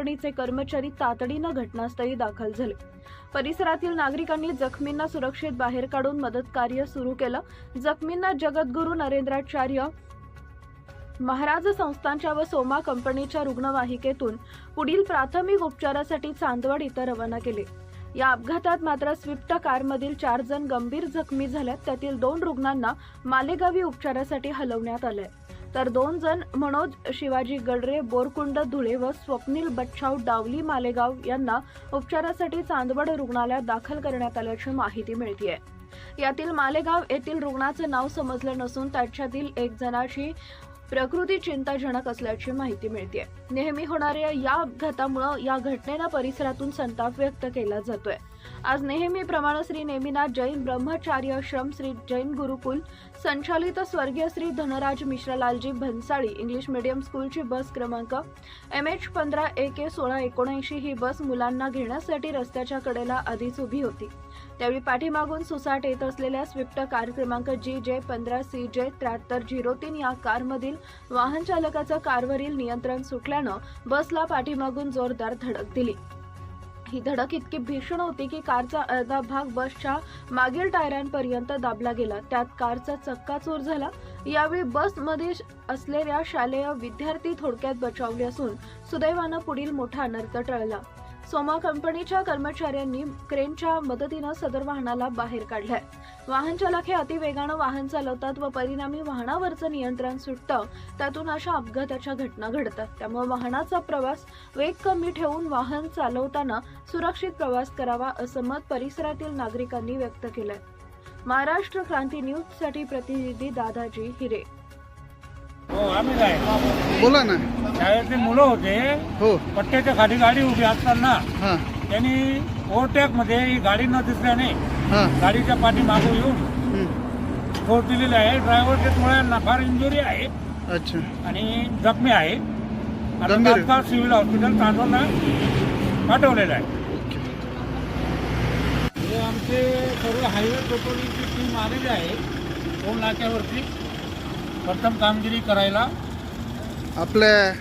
कंपनीचे कर्मचारी तातडीनं घटनास्थळी दाखल झाले. परिसरातील नागरिकांनी जखमींना सुरक्षित बाहेर काढून मदत कार्य सुरू केलं. जखमींना जगद्गुरू नरेंद्राचार्य महाराज संस्थांच्या व सोमा कंपनीच्या रुग्णवाहिकेतून पुढील प्राथमिक उपचारासाठी चांदवड इथं रवाना केले. या अपघातात मात्र स्विफ्ट कारमधील चार जण गंभीर जखमी झाल्यात. त्यातील दोन रुग्णांना मालेगावी उपचारासाठी हलवण्यात आलंय. तर दोन जण मनोज शिवाजी गडरे बोरकुंड धुळे व स्वप्नील बच्छाव डावली मालेगाव यांना उपचारासाठी चांदवड रुग्णालयात दाखल करण्यात आल्याची माहिती मिळतीये. यातील मालेगाव येथील रुग्णाचे नाव समजलं नसून त्याच्यातील एक जणाची प्रकृती चिंताजनक असल्याची माहिती मिळते नेहमी होणाऱ्या या अपघातामुळं या घटनेनं परिसरातून संताप व्यक्त केला जातोय. आज नेहमीप्रमाणे श्री नेमिनाथ जैन ब्रह्मचार्य आश्रम श्री जैन गुरुकुल संचालित स्वर्गीय श्री धनराज मिश्रलालजी भन्साळी इंग्लिश मीडियम स्कूलची बस क्रमांक एम एच पंधरा ए के सोळा एकोणऐंशी ही बस मुलांना घेण्यासाठी रस्त्याच्या कडेला आधीच उभी होती. त्यावेळी पाठीमागून सुसाट येत असलेल्या स्विफ्ट कार क्रमांक जी जे पंधरा सी जे त्र्याहत्तर झिरो तीन या कारमधील वाहन चालकाचं कारवरील नियंत्रण सुटल्यानं बसला पाठीमागून जोरदार धडक दिली. ही धडक इतकी भीषण होती की कारचा अर्धा भाग बसच्या मागील टायरांपर्यंत दाबला गेला. त्यात कारचा चक्काचूर झाला. यावेळी बसमध्ये असलेल्या शालेय विद्यार्थी थोडक्यात बचावले असून सुदैवानं पुढील मोठा अनर्थ टळला. सोमा कंपनीच्या कर्मचाऱ्यांनी क्रेनच्या मदतीनं सदर वाहनाला बाहेर काढलंय. वाहन चालक हे अतिवेगानं वाहन चालवतात व परिणामी वाहनावरचं नियंत्रण सुटतं. त्यातून अशा अपघाताच्या घटना घडतात. त्यामुळे वाहनाचा प्रवास वेग कमी ठेवून वाहन चालवताना सुरक्षित प्रवास करावा असं मत परिसरातील नागरिकांनी व्यक्त केलंय. महाराष्ट्र क्रांती न्यूजसाठी प्रतिनिधी दादाजी हिरे. बोला ना. शाळेतले मुलं होते हो. पट्ट्याच्या खाली गाडी उभी असताना हां. त्यांनी ओव्हरटेकमध्ये ही गाडी न दिसल्याने हां. गाडीच्या पाठी मागून येऊन. ठोक दिलेली आहे ड्रायव्हरच्या मुलांना फार इंजुरी आहे अच्छा. आणि जखमी आहे. आता गंभीर आहे. तात्काळ सिव्हिल हॉस्पिटल चांदोडला पाठवलेलं आहे. हे आमचे सर्व हायवे पेट्रोलिंगची टीम आलेली आहे टोल नाक्यावरती प्रथम कामगिरी करायला आपल्या